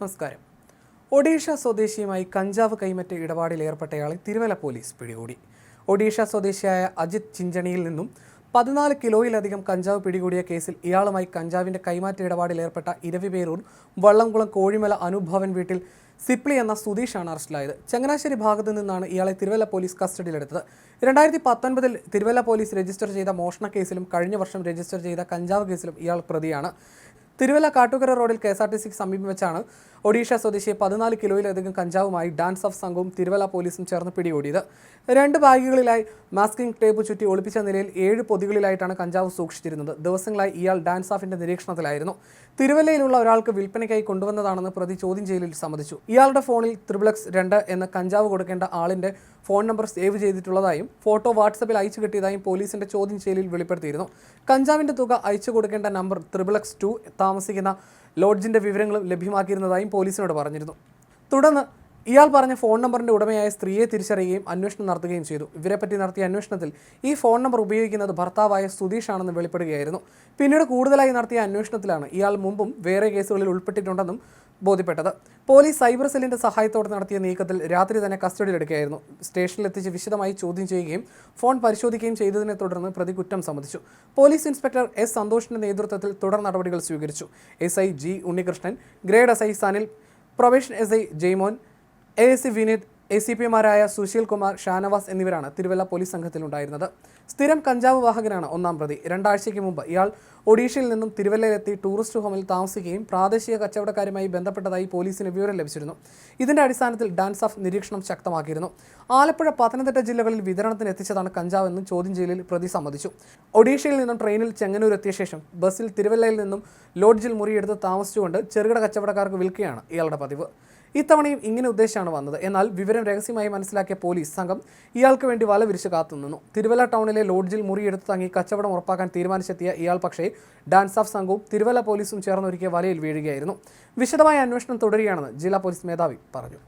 നമസ്കാരം. ഒഡീഷ സ്വദേശിയുമായി കഞ്ചാവ് കൈമറ്റ ഇടപാടിൽ ഏർപ്പെട്ടയാളെ തിരുവല്ല പോലീസ് പിടികൂടി. ഒഡീഷ സ്വദേശിയായ അജിത് ചിഞ്ചണിയിൽ നിന്നും പതിനാല് കിലോയിലധികം കഞ്ചാവ് പിടികൂടിയ കേസിൽ ഇയാളുമായി കഞ്ചാവിന്റെ കൈമാറ്റ ഇടപാടിൽ ഏർപ്പെട്ട ഇരവിപേരൂർ വള്ളംകുളം കോഴിമല അനുഭവൻ വീട്ടിൽ സിപ്ലി എന്ന സുധീഷാണ് അറസ്റ്റിലായത്. ചങ്ങനാശ്ശേരി ഭാഗത്തു നിന്നാണ് ഇയാളെ തിരുവല്ല പോലീസ് കസ്റ്റഡിയിലെടുത്തത്. രണ്ടായിരത്തി പത്തൊൻപതിൽ തിരുവല്ല പോലീസ് രജിസ്റ്റർ ചെയ്ത മോഷണ കേസിലും കഴിഞ്ഞ വർഷം രജിസ്റ്റർ ചെയ്ത കഞ്ചാവ് കേസിലും ഇയാൾ പ്രതിയാണ്. തിരുവല്ല കാട്ടുകര റോഡിൽ കെ എസ് ആർ ടി സിക്ക് സമീപം വെച്ചാണ് ഒഡീഷ സ്വദേശിയെ പതിനാല് കിലോയിലധികം കഞ്ചാവുമായി ഡാൻസ് ഓഫ് സംഘവും തിരുവല്ല പോലീസും ചേർന്ന് പിടികൂടിയത്. രണ്ട് ബാഗുകളിലായി മാസ്കിംഗ് ടേപ്പ് ചുറ്റി ഒളിപ്പിച്ച നിലയിൽ ഏഴ് പൊതികളിലായിട്ടാണ് കഞ്ചാവ് സൂക്ഷിച്ചിരുന്നത്. ദിവസങ്ങളായി ഇയാൾ ഡാൻസ് ഓഫിന്റെ നിരീക്ഷണത്തിലായിരുന്നു. തിരുവല്ലയിലുള്ള ഒരാൾക്ക് വിൽപ്പനയ്ക്കായി കൊണ്ടുവന്നതാണെന്ന് പ്രതി ചോദ്യം ചെയ്യലിൽ സമ്മതിച്ചു. ഇയാളുടെ ഫോണിൽ ത്രിബിളക്സ് രണ്ട് എന്ന കഞ്ചാവ് കൊടുക്കേണ്ട ആളിന്റെ ഫോൺ നമ്പർ സേവ് ചെയ്തിട്ടുള്ളതായും ഫോട്ടോ വാട്സപ്പിൽ അയച്ചു കിട്ടിയതായും പോലീസിന്റെ ചോദ്യം ചെയ്യലിൽ വെളിപ്പെടുത്തിയിരുന്നു. കഞ്ചാവിന്റെ തുക അയച്ചു കൊടുക്കേണ്ട നമ്പർ ത്രിബിളക്സ് ടു താമസിക്കുന്ന ലോഡ്ജിന്റെ വിവരങ്ങളും ലഭ്യമാക്കിയിരുന്നതായും പോലീസിനോട് പറഞ്ഞിരുന്നു. തുടർന്ന് ഇയാൾ പറഞ്ഞ ഫോൺ നമ്പറിന്റെ ഉടമയായ സ്ത്രീയെ തിരിച്ചറിയുകയും അന്വേഷണം നടത്തുകയും ചെയ്തു. ഇവരെപ്പറ്റി നടത്തിയ അന്വേഷണത്തിൽ ഈ ഫോൺ നമ്പർ ഉപയോഗിക്കുന്നത് ഭർത്താവായ സുധീഷ് ആണെന്ന് വെളിപ്പെടുകയായിരുന്നു. പിന്നീട് കൂടുതലായി നടത്തിയ അന്വേഷണത്തിലാണ് ഇയാൾ മുമ്പും വേറെ കേസുകളിൽ ഉൾപ്പെട്ടിട്ടുണ്ടെന്നും ബോധ്യപ്പെട്ടത്. പോലീസ് സൈബർ സെല്ലിന്റെ സഹായത്തോടെ നടത്തിയ നീക്കത്തിൽ രാത്രി തന്നെ കസ്റ്റഡിയിലെടുക്കുകയായിരുന്നു. സ്റ്റേഷനിലെത്തിച്ച് വിശദമായി ചോദ്യം ചെയ്യുകയും ഫോൺ പരിശോധിക്കുകയും ചെയ്തതിനെ തുടർന്ന് പ്രതി കുറ്റം സമ്മതിച്ചു. പോലീസ് ഇൻസ്പെക്ടർ എസ് സന്തോഷിന്റെ നേതൃത്വത്തിൽ തുടർ നടപടികൾ സ്വീകരിച്ചു. S I G Unnikrishnan grade S I Sanil probation S I Jaimon A S C Vineeth A C P മാരായ സുശീൽ കുമാർ ഷാനവാസ് എന്നിവരാണ് തിരുവല്ല പോലീസ് സംഘത്തിലുണ്ടായിരുന്നത്. സ്ഥിരം കഞ്ചാവ് വാഹകനാണ് ഒന്നാം പ്രതി. രണ്ടാഴ്ചയ്ക്ക് മുമ്പ് ഇയാൾ ഒഡീഷയിൽ നിന്നും തിരുവല്ലയിലെത്തി ടൂറിസ്റ്റ് ഹോമിൽ താമസിക്കുകയും പ്രാദേശിക കച്ചവടക്കാരുമായി ബന്ധപ്പെട്ടതായി പോലീസിന് വിവരം ലഭിച്ചിരുന്നു. ഇതിന്റെ അടിസ്ഥാനത്തിൽ ഡാൻസ് ഓഫ് നിരീക്ഷണം ശക്തമാക്കിയിരുന്നു. ആലപ്പുഴ പത്തനംതിട്ട ജില്ലകളിൽ വിതരണത്തിന് എത്തിച്ചതാണ് കഞ്ചാവ് എന്നും ചോദ്യം ചെയ്യലിൽ പ്രതി സമ്മതിച്ചു. ഒഡീഷയിൽ നിന്നും ട്രെയിനിൽ ചെങ്ങന്നൂർ എത്തിയ ശേഷം ബസ്സിൽ തിരുവല്ലയിൽ നിന്നും ലോഡ്ജിൽ മുറിയെടുത്ത് താമസിച്ചുകൊണ്ട് ചെറുകിട കച്ചവടക്കാർക്ക് വിൽക്കുകയാണ് ഇയാളുടെ പതിവ്. ഇത്തവണയും ഇങ്ങനെ ഉദ്ദേശിച്ചാണ് വന്നത്. എന്നാൽ വിവരം രഹസ്യമായി മനസ്സിലാക്കിയ പോലീസ് സംഘം ഇയാൾക്ക് വേണ്ടി വല വിരിച്ച് കാത്തുനിന്നു. തിരുവല്ല ടൗണിലെ ലോഡ്ജിൽ മുറിയെടുത്ത് തങ്ങി കച്ചവടം ഉറപ്പാക്കാൻ തീരുമാനിച്ചെത്തിയ ഇയാൾ പക്ഷേ ഡാൻസ് ഓഫ് സംഘവും തിരുവല്ല പോലീസും ചേർന്നൊരുക്കിയ വലയിൽ വീഴുകയായിരുന്നു. വിശദമായ അന്വേഷണം തുടരുകയാണെന്ന് ജില്ലാ പോലീസ് മേധാവി പറഞ്ഞു.